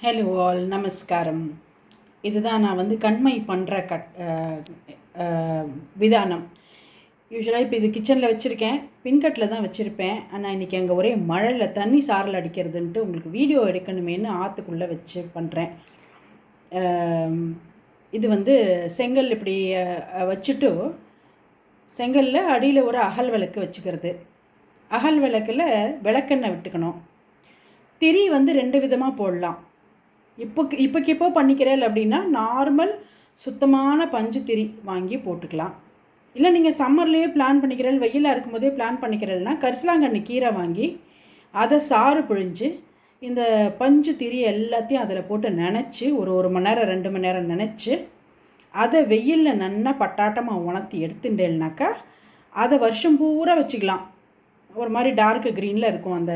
Hello all நமஸ்காரம். இதுதான் நான் வந்து கண்மை பண்ணுற கட் விதானம். யூஸ்வலாக இப்போ இது கிச்சனில் வச்சுருக்கேன். பின்கட்டில் தான் வச்சுருப்பேன். ஆனால் இன்றைக்கி அங்கே ஒரே மழையில் தண்ணி சாரல் அடிக்கிறதுன்ட்டு உங்களுக்கு வீடியோ எடுக்கணுமேனு ஆற்றுக்குள்ளே வச்சு பண்ணுறேன் இது வந்து செங்கல் இப்படி வச்சுட்டு செங்கலில் அடியில் ஒரு அகல் விளக்கு வச்சுக்கிறது. அகல் விளக்கில் விளக்கெண்ணெய் விட்டுக்கணும். திரி வந்து ரெண்டு விதமாக போடலாம். இப்போ இப்போக்கு இப்போ பண்ணிக்கிறேன் அப்படின்னா நார்மல் சுத்தமான பஞ்சு திரி வாங்கி போட்டுக்கலாம். இல்லை நீங்கள் சம்மர்லேயே பிளான் பண்ணிக்கிறேன் வெயிலாக இருக்கும்போதே பிளான் பண்ணிக்கிறேன்னா கரிசலாங்கண்ணி கீரை வாங்கி அதை சாறு பிழிஞ்சு இந்த பஞ்சு திரி எல்லாத்தையும் அதில் போட்டு நினச்சி ஒரு ஒரு மணி நேரம் ரெண்டு மணி நேரம் நினச்சி அதை வெயிலில் நல்லா பட்டாட்டமாக உணர்த்தி எடுத்துட்டேன்னாக்கா அதை வருஷம் பூரா வச்சுக்கலாம். ஒரு மாதிரி டார்க் க்ரீனில் இருக்கும் அந்த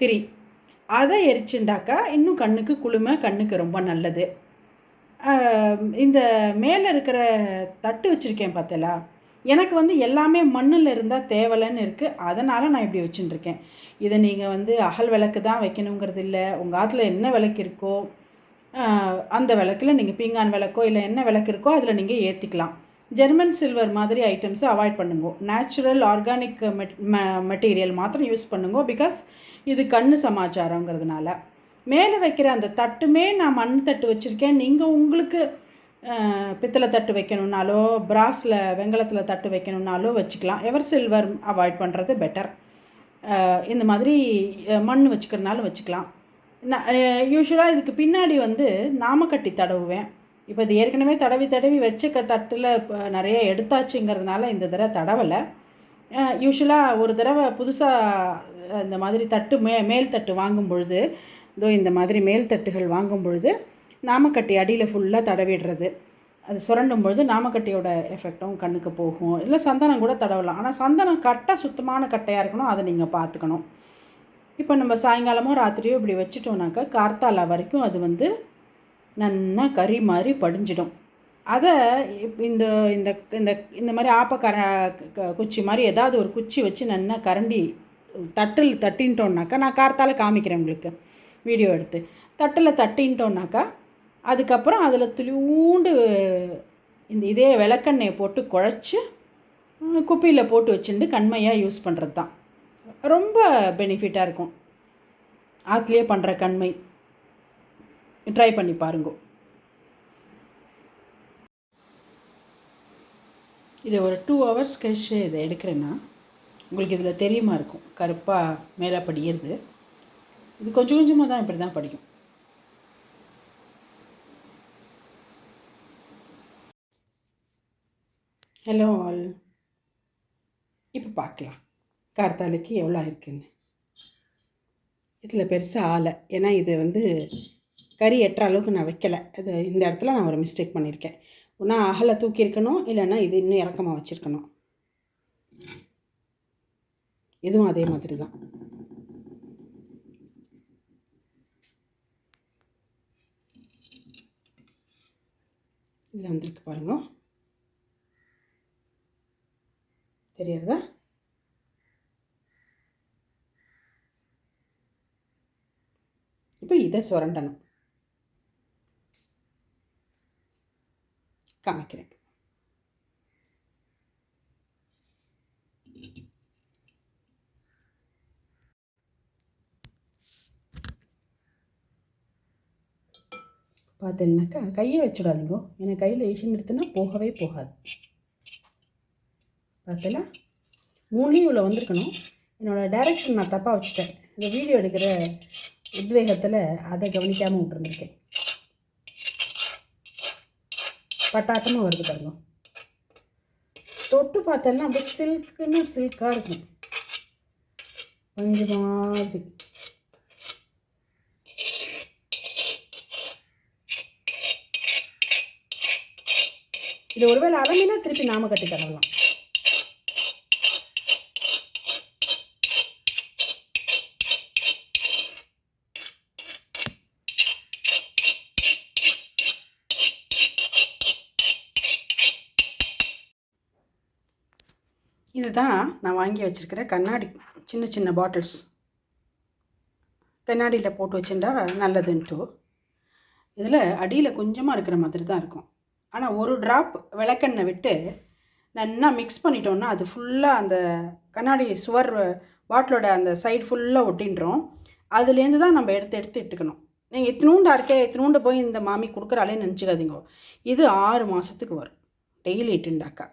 திரி. அதை எரிச்சுண்டாக்கா இன்னும் கண்ணுக்கு குளுமை கண்ணுக்கு ரொம்ப நல்லது. இந்த மேலே இருக்கிற தட்டு வச்சுருக்கேன் பார்த்தலா எனக்கு வந்து எல்லாமே மண்ணில் இருந்தால் தேவலைன்னு இருக்குது அதனால் நான் இப்படி வச்சுட்டுருக்கேன் இதை நீங்கள் வந்து அகல் விளக்கு தான் வைக்கணுங்கிறது இல்லை. உங்கள் ஆற்றுல என்ன விளக்கு இருக்கோ அந்த விளக்கில் நீங்கள் பீங்கான் விளக்கோ இல்லை என்ன விளக்கு இருக்கோ அதில் நீங்கள் ஏற்றிக்கலாம் ஜெர்மன் சில்வர் மாதிரி ஐட்டம்ஸை அவாய்ட் பண்ணுங்க. நேச்சுரல் ஆர்கானிக் மெட் மெட்டீரியல் மாத்திரம் யூஸ் பண்ணுங்க. பிகாஸ் இது கண்ணு சமாச்சாரங்கிறதுனால. மேலே வைக்கிற அந்த தட்டுமே நான் மண் தட்டு வச்சுருக்கேன். நீங்கள் உங்களுக்கு பித்தளை தட்டு வைக்கணுன்னாலோ பிராஸில் வெங்கலத்தில் தட்டு வைக்கணுன்னாலோ வச்சுக்கலாம். எவர் சில்வர் அவாய்ட் பண்ணுறது பெட்டர். இந்த மாதிரி மண் வச்சுக்கிறனாலும் வச்சுக்கலாம். நான் யூஸ்வலாக இதுக்கு பின்னாடி வந்து நாமக்கட்டி தடவுவேன். இப்போ இது ஏற்கனவே தடவி தடவி வச்ச தட்டில் இப்போ நிறைய எடுத்தாச்சுங்கிறதுனால இந்த தடவை தடவலை. யூஸ்வலாக ஒரு தடவை புதுசாக இந்த மாதிரி தட்டு மே மேல் தட்டு வாங்கும் பொழுது இதோ இந்த மாதிரி மேல் தட்டுகள் வாங்கும் பொழுது நாமக்கட்டி அடியில் ஃபுல்லாக தடவிடுறது. அது சுரண்டும் பொழுது நாமக்கட்டியோட எஃபெக்டும் கண்ணுக்கு போகும். இல்லை சந்தனம் கூட தடவலாம். ஆனால் சந்தனம் கட்டை சுத்தமான கட்டையாக இருக்கணும் அதை நீங்கள் பார்த்துக்கணும். இப்போ நம்ம சாயங்காலமோ ராத்திரியோ இப்படி வச்சுட்டோம்னாக்கா கார்த்தாலா வரைக்கும் அது வந்து நன்னா கறி மாதிரி படிஞ்சிடும். அதை இந்த இந்த இந்த இந்த மாதிரி ஆப்பக்கர குச்சி மாதிரி ஏதாவது ஒரு குச்சி வச்சு நன்னா கரண்டி தட்டில் தட்டின்ட்டோன்னாக்கா நான் கார்த்தால் காமிக்கிறேன் உங்களுக்கு வீடியோ எடுத்து. தட்டில் தட்டின்ட்டோன்னாக்கா அதுக்கப்புறம் அதில் துளியூண்டு இந்த இதே விளக்கெண்ணெயை போட்டு குழச்சி குப்பியில் போட்டு வச்சுட்டு கண்மையாக யூஸ் பண்ணுறது தான் ரொம்ப பெனிஃபிட்டாக இருக்கும். ஆற்றுலேயே பண்ணுற கண்மை. ட்ரை பண்ணி பாருங்கோ. இதை ஒரு டூ ஹவர்ஸ் கழிச்சு இதை எடுக்கிறேன்னா உங்களுக்கு இதில் தெரியுமா இருக்கும். கருப்பாக மேலே படியிறது இது கொஞ்சம் கொஞ்சமாக தான் இப்படி தான் படிக்கும். ஹலோ ஆல் இப்போ பார்க்கலாம். கார்த்தாலைக்கு எவ்வளோ இருக்குன்னு இதில் பெருசாக ஆலை ஏன்னா இது வந்து கறி எட்டுற அளவுக்கு நான் வைக்கலை. அது இந்த இடத்துல நான் ஒரு மிஸ்டேக் பண்ணியிருக்கேன் ஒன்றா அகலை தூக்கியிருக்கணும் இல்லைன்னா இது இன்னும் இறக்கமாக வச்சுருக்கணும். இதுவும் அதே மாதிரி தான். இதில் வந்திருக்கு பாருங்க. தெரியறதா இப்போ இதை சுரண்டணும். காமிக்கிறேன் பார்த்தீங்கன்னாக்கா கையை வச்சுடாதீங்க எனக்கு கையில் ஈசி நிறுத்தினா போகவே போகாது பார்த்தல மூணையும் இவ்வளோ வந்திருக்கணும் என்னோடய டைரக்ஷன் நான் தப்பாக வச்சுட்டேன் இந்த வீடியோ எடுக்கிற உத்வேகத்தில் அதை கவனிக்காமல் விட்டுருந்துருக்கேன் பட்டாட்டமும் வருது பாருங்க. தொட்டு பார்த்தோன்னா அப்படியே சில்க்குன்னு சில்காக இருக்கும். கொஞ்சம் மாதிரி. இது ஒருவேளை அலமினா திருப்பி நாம கட்டி தரலாம். இதுதான் நான் வாங்கி வச்சுருக்கிற கண்ணாடி சின்ன சின்ன பாட்டில்ஸ் கண்ணாடியில் போட்டு வச்சுட்டா நல்லதுன்ட்டு. இதில் அடியில் கொஞ்சமாக இருக்கிற மாதிரி தான் இருக்கும். ஆனால் ஒரு ட்ராப் விளக்கெண்ணை விட்டு நல்லா மிக்ஸ் பண்ணிட்டோன்னா அது ஃபுல்லாக அந்த கண்ணாடி சுவர் பாட்டிலோட அந்த சைடு ஃபுல்லாக ஒட்டின்றோம். அதுலேருந்து தான் நம்ம எடுத்து எடுத்து இட்டுக்கணும். நீங்கள் இத்தினூண்டா இருக்கே இத்தினூண்டு போய் இந்த மாமி கொடுக்குறாலே நினச்சிக்காதீங்க. இது ஆறு மாதத்துக்கு வரும். டெய்லி இட்டுண்டாக்கா.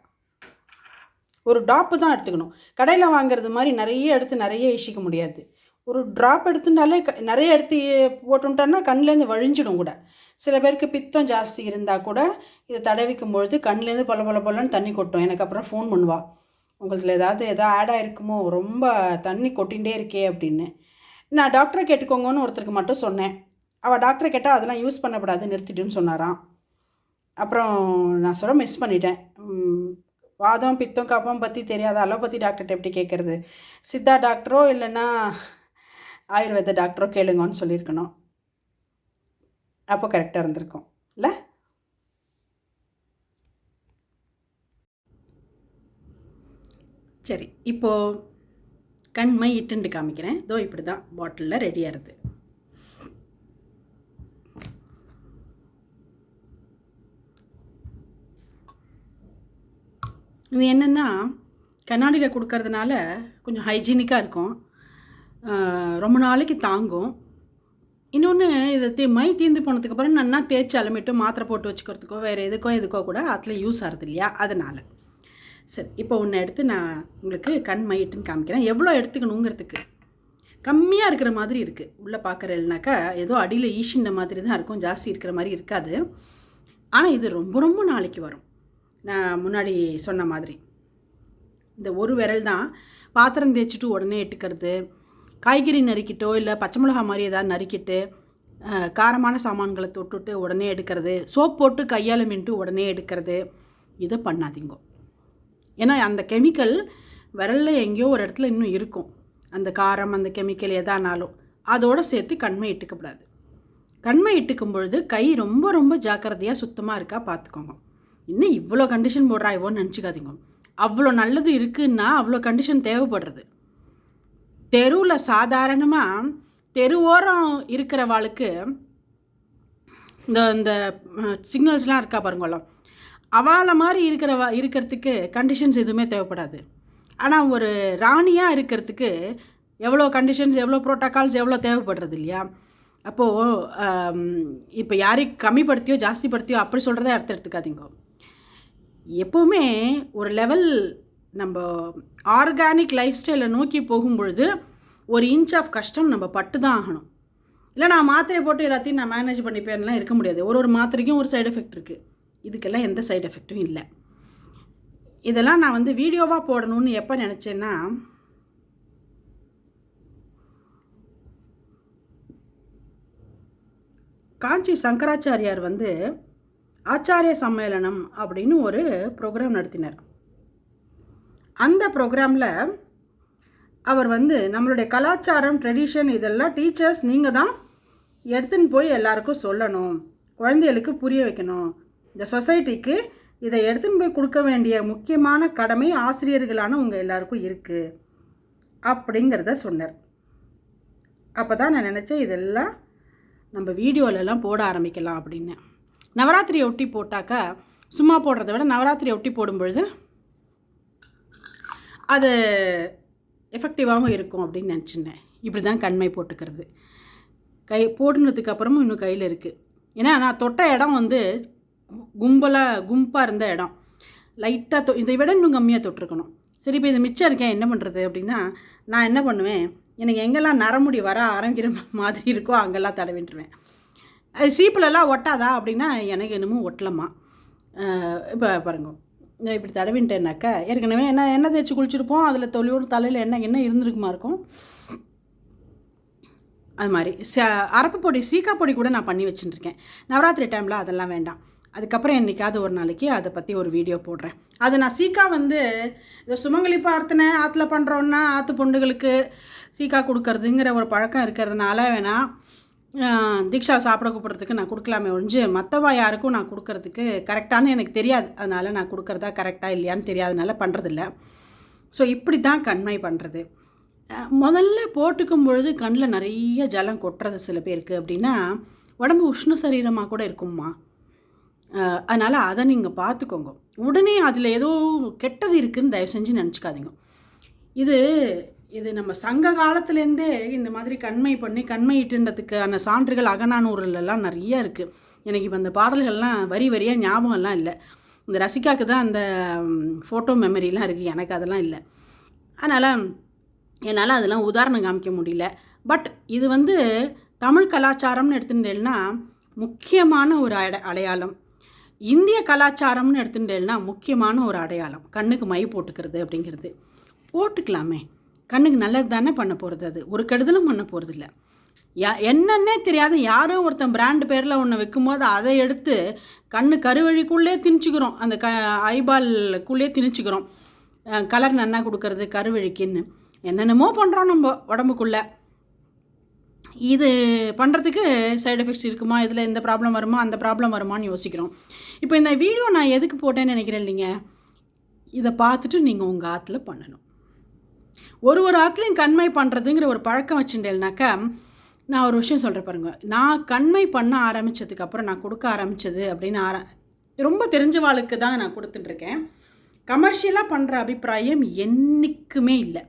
ஒரு டாப்பு தான் எடுத்துக்கணும். கடையில் வாங்குறது மாதிரி நிறைய எடுத்து நிறைய இசிக்க முடியாது. ஒரு ட்ராப் எடுத்துட்டாலே க நிறைய எடுத்து போட்டுட்டோன்னா கண்லேருந்து வழிஞ்சிடும் கூட. சில பேருக்கு பித்தம் ஜாஸ்தி இருந்தால் கூட இதை தடவிக்கும் பொழுது கண்லேருந்து பொல பொல பொலன்னு தண்ணி கொட்டும். எனக்கு அப்புறம் ஃபோன் பண்ணுவாள் உங்களுக்கு ஏதாவது எதாவது ஆட் ஆகிருக்குமோ ரொம்ப தண்ணி கொட்டிகிட்டே இருக்கே அப்படின்னு. நான் டாக்டரை கேட்டுக்கோங்கன்னு ஒருத்தருக்கு மட்டும் சொன்னேன். அவள் டாக்டரை கேட்டால் அதெல்லாம் யூஸ் பண்ணக்கூடாது நிறுத்திட்டுன்னு சொன்னாராம். அப்புறம் நான் சொல்ல மிஸ் பண்ணிட்டேன். வாதம் பித்தம் காப்பம் பற்றி தெரியாத அலோபதி டாக்டர்கிட்ட எப்படி கேட்குறது சித்தா டாக்டரோ இல்லைன்னா ஆயுர்வேத டாக்டரோ கேளுங்கன்னு சொல்லியிருக்கணும். அப்போ கரெக்டாக இருந்திருக்கும். இல்லை? சரி இப்போது கண்மை இட்டுண்டு காமிக்கிறேன். இதோ இப்படி தான் பாட்டிலில் ரெடியாகிறது இருக்குது இது என்னென்னா கண்ணாடியில் கொடுக்கறதுனால கொஞ்சம் ஹைஜீனிக்காக இருக்கும். ரொம்ப நாளைக்கு தாங்கும். இன்னொன்று இதை தே மை தீர்ந்து போனதுக்கப்புறம் நல்லா தேய்ச்சி அலமிட்டு மாத்திரை போட்டு வச்சுக்கிறதுக்கோ வேறு எதுக்கோ எதுக்கோ கூட அதில் யூஸ் ஆகுது இல்லையா? அதனால். சரி இப்போ ஒன்று எடுத்து நான் உங்களுக்கு கண் மையிட்டுன்னு காமிக்கிறேன். எவ்வளோ எடுத்துக்கணுங்கிறதுக்கு. கம்மியாக இருக்கிற மாதிரி இருக்குது உள்ளே பார்க்குறேன்னாக்கா ஏதோ அடியில் ஈஷின்ற மாதிரி தான் இருக்கும். ஜாஸ்தி இருக்கிற மாதிரி இருக்காது. ஆனால் இது ரொம்ப ரொம்ப நாளைக்கு வரும். நான் முன்னாடி சொன்ன மாதிரி. இந்த ஒரு விரல் தான் பாத்திரம் தேய்ச்சிட்டு உடனே எட்டுக்கிறது காய்கறி நறுக்கிட்டோ இல்லை பச்சை மிளகா மாதிரி ஏதாவது நறுக்கிட்டு காரமான சாமான்களை தொட்டுட்டு உடனே எடுக்கிறது சோப் போட்டு கையால் மின்ட்டு உடனே எடுக்கிறது இதை பண்ணாதீங்க. ஏன்னா அந்த கெமிக்கல் விரலில் எங்கேயோ ஒரு இடத்துல இன்னும் இருக்கும். அந்த காரம் அந்த கெமிக்கல் எதானாலும். அதோடு சேர்த்து கண்மை இட்டுக்கப்படாது கண்மை இட்டுக்கும் பொழுது கை ரொம்ப ரொம்ப ஜாக்கிரதையாக சுத்தமாக இருக்கா பார்த்துக்கோங்க இன்னும் இவ்வளோ கண்டிஷன் போடுறா இவோன்னு நினச்சிக்காதீங்க. அவ்வளோ நல்லது இருக்குன்னா அவ்வளோ கண்டிஷன் தேவைப்படுறது. தெருவில் சாதாரணமாக தெருவோரம் இருக்கிறவாளுக்கு இந்த இந்த சிக்னல்ஸ்லாம் இருக்கா பாருங்களாம் அவளை மாதிரி இருக்கிறவ இருக்கிறதுக்கு கண்டிஷன்ஸ் எதுவுமே தேவைப்படாது. ஆனால் ஒரு ராணியாக இருக்கிறதுக்கு எவ்வளோ கண்டிஷன்ஸ் எவ்வளோ ப்ரோட்டோகால்ஸ் எவ்வளோ தேவைப்படுறது இல்லையா? அப்போது இப்போ யாரையும் கம்மிப்படுத்தியோ ஜாஸ்திப்படுத்தியோ அப்படி சொல்கிறத அர்த்தம் எடுத்துக்காதீங்க. எப்போவுமே ஒரு லெவல் நம்ம ஆர்கானிக் லைஃப் ஸ்டைலை நோக்கி போகும்பொழுது ஒரு இன்ச் ஆஃப் கஷ்டம் நம்ம பட்டு தான் ஆகணும். இல்லை நான் மாத்திரையை போட்டு எல்லாத்தையும் நான் மேனேஜ் பண்ணிப்பேன்லாம் இருக்க முடியாது. ஒரு ஒரு மாத்திரைக்கும் ஒரு சைடு எஃபெக்ட் இருக்குது இதுக்கெல்லாம் எந்த சைடு எஃபெக்ட்டும் இல்லை. இதெல்லாம் நான் வந்து வீடியோவாக போடணும்னு எப்போ நினச்சேன்னா காஞ்சி சங்கராச்சாரியார் வந்து ஆச்சாரிய சம்மேளனம் அப்படின்னு ஒரு ப்ரோக்ராம் நடத்தினார். அந்த ப்ரோக்ராமில் அவர் வந்து நம்மளுடைய கலாச்சாரம் ட்ரெடிஷன் இதெல்லாம் டீச்சர்ஸ் நீங்கள் தான் எடுத்துன்னு போய் எல்லாருக்கும் சொல்லணும் குழந்தைகளுக்கு புரிய வைக்கணும். இந்த சொசைட்டிக்கு இதை எடுத்துன்னு போய் கொடுக்க வேண்டிய முக்கியமான கடமை ஆசிரியர்களான உங்கள் எல்லாருக்கும் இருக்குது அப்படிங்கிறத சொன்னார். அப்போ தான் நான் நினச்சேன் இதெல்லாம் நம்ம வீடியோலெல்லாம் போட ஆரம்பிக்கலாம் அப்படின்னு. நவராத்திரியை ஒட்டி போட்டாக்கா சும்மா போடுறத விட நவராத்திரியை ஒட்டி போடும்பொழுது அது எஃபெக்டிவாகவும் இருக்கும் அப்படின்னு நினச்சிருந்தேன். இப்படி தான் கண்மை போட்டுக்கிறது. கை போட்டுனதுக்கு அப்புறமும் இன்னும் கையில் இருக்குது ஏன்னா நான் தொட்ட இடம் வந்து கும்பலாக கும்பாக இருந்த இடம். லைட்டாக தொ இதை விட இன்னும் கம்மியாக தொட்டிருக்கணும். சரி இப்போ இது மிச்சம் இருக்கேன் என்ன பண்ணுறது அப்படின்னா நான் என்ன பண்ணுவேன் எனக்கு எங்கெல்லாம் நரமுடி வர ஆரம்பிக்கிற மாதிரி இருக்கோ அங்கெல்லாம் தடவிட்டுருவேன். சீப்பிலலாம் ஒட்டாதா அப்படின்னா எனக்கு என்னமோ ஒட்டலம்மா. இப்போ பாருங்க. இப்படி தடவின்ட்டேன்னாக்கா ஏற்கனவே என்ன எண்ணெய் தேய்ச்சி குளிச்சிருப்போம் அதில் தொழிலோடு தலையில் என்ன என்ன இருந்திருக்குமா இருக்கும்? அது மாதிரி. ச அரப்பு பொடி சீக்கா பொடி கூட நான் பண்ணி வச்சுட்டுருக்கேன் நவராத்திரி டைமில் அதெல்லாம் வேண்டாம். அதுக்கப்புறம் என்றைக்காவது ஒரு நாளைக்கு அதை பற்றி ஒரு வீடியோ போடுறேன். அது நான் சீக்கா வந்து இந்த சுமங்கலி பிரார்த்தனை ஆற்றுல பண்ணுறோன்னா ஆற்று பொண்டுகளுக்கு சீக்கா கொடுக்கறதுங்கிற ஒரு பழக்கம் இருக்கிறதுனால வேணால் தீக்ஷா சாப்பிட கூப்பிட்றதுக்கு நான் கொடுக்கலாமே ஒழிஞ்சு மற்றவா யாருக்கும் நான் கொடுக்கறதுக்கு கரெக்டானு எனக்கு தெரியாது. அதனால் நான் கொடுக்குறதா கரெக்டாக இல்லையான்னு தெரியாதனால பண்ணுறதில்ல ஸோ இப்படி தான் கண்மை பண்ணுறது முதல்ல போட்டுக்கும் பொழுது கண்ணில் நிறைய ஜலம் கொட்டுறது சில பேருக்கு. அப்படின்னா உடம்பு உஷ்ண சரீரமாக கூட இருக்கும்மா. அதனால் அதை நீங்கள் பார்த்துக்கோங்க. உடனே அதில் ஏதோ கெட்டது இருக்குதுன்னு தயவு செஞ்சு நினச்சிக்காதீங்க. இது இது நம்ம சங்க காலத்துலேருந்தே இந்த மாதிரி கண்மை பண்ணி கண்மையிட்டுன்றதுக்கான சான்றுகள் அகநானூறுலலாம் நிறைய இருக்குது எனக்கு இப்போ அந்த பாடல்கள்லாம் வரி வரியாக ஞாபகம்லாம் இல்லை. இந்த ரசிகாவுக்கு தான் அந்த ஃபோட்டோ மெமரிலாம் இருக்குது எனக்கு அதெல்லாம் இல்லை. அதனால் என்னால் அதெல்லாம் உதாரணம் காமிக்க முடியல. பட் இது வந்து தமிழ் கலாச்சாரம்னு எடுத்துட்டேன்னா முக்கியமான ஒரு அட அடையாளம். இந்திய கலாச்சாரம்னு எடுத்துட்டேன்னா முக்கியமான ஒரு அடையாளம். கண்ணுக்கு மை போட்டுக்கிறது அப்படிங்கிறது. போட்டுக்கலாமே. கண்ணுக்கு நல்லது தானே பண்ண போகிறது அது? ஒரு கெடுதலும் பண்ண போகிறது இல்லை. யா என்னன்னே தெரியாது யாரோ ஒருத்தன் பிராண்டு பேரில் ஒன்று வைக்கும்போது அதை எடுத்து கண்ணு கருவழிக்குள்ளே திணிச்சுக்கிறோம். அந்த க ஐபால்குள்ளே திணிச்சுக்கிறோம். கலர் நன்னா கொடுக்கறது கருவழிக்குன்னு. என்னென்னமோ பண்ணுறோம் நம்ம உடம்புக்குள்ளே. இது பண்ணுறதுக்கு சைடு எஃபெக்ட்ஸ் இருக்குமா? இதில் இந்த ப்ராப்ளம் வருமா? அந்த ப்ராப்ளம் வருமான்னு யோசிக்கிறோம். இப்போ இந்த வீடியோ நான் எதுக்கு போட்டேன்னு நினைக்கிறேன் இல்லைங்க? இதை பார்த்துட்டு நீங்கள் உங்கள் ஆற்றுல பண்ணணும். ஒரு ஒரு ஆற்றுலையும் கண்மை பண்ணுறதுங்கிற ஒரு பழக்கம் வச்சுட்டேன்னாக்கா நான் ஒரு விஷயம் சொல்கிறேன் பாருங்க. நான் கண்மை பண்ண ஆரம்பித்ததுக்கப்புறம் நான் கொடுக்க ஆரம்பித்தது அப்படின்னு ஆர ரொம்ப தெரிஞ்சவாளுக்கு தான் நான் கொடுத்துட்டுருக்கேன். கமர்ஷியலாக பண்ணுற அபிப்பிராயம் என்றைக்குமே இல்லை.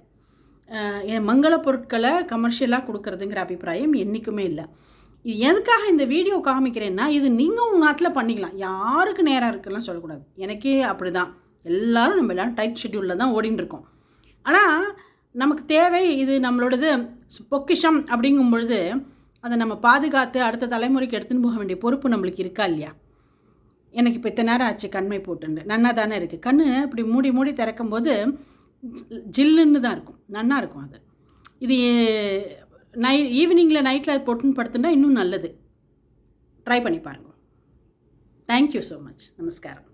என் மங்கள பொருட்களை கமர்ஷியலாக கொடுக்கறதுங்கிற அபிப்பிராயம் என்றைக்குமே இல்லை. இது எதுக்காக இந்த வீடியோ காமிக்கிறேன்னா இது நீங்கள் உங்கள் ஆற்றுல பண்ணிக்கலாம். யாருக்கு நேரம் இருக்குலாம் சொல்லக்கூடாது. எனக்கே அப்படி தான் எல்லோரும் நம்ம எல்லோரும் டைட் ஷெட்யூலில் தான் ஓடின்னு இருக்கோம் ஆனால் நமக்கு தேவை இது நம்மளோடது பொக்கிஷம் அப்படிங்கும் பொழுது அதை நம்ம பாதுகாத்து அடுத்த தலைமுறைக்கு எடுத்துன்னு போக வேண்டிய பொறுப்பு நம்மளுக்கு இருக்கா இல்லையா? எனக்கு இப்போ இத்தனை நேரம் ஆச்சு கண்மை போட்டுண்டு நன்னா தானே இருக்குது கண்ணு இப்படி மூடி மூடி திறக்கும் போது ஜில்லுன்னு தான் இருக்கும். நன்னா இருக்கும் அது. இது நை ஈவினிங்கில் நைட்டில் அது போட்டுன்னு படுத்துட்டா இன்னும் நல்லது. ட்ரை பண்ணி பாருங்கள் தேங்க்யூ ஸோ மச் நமஸ்காரம்.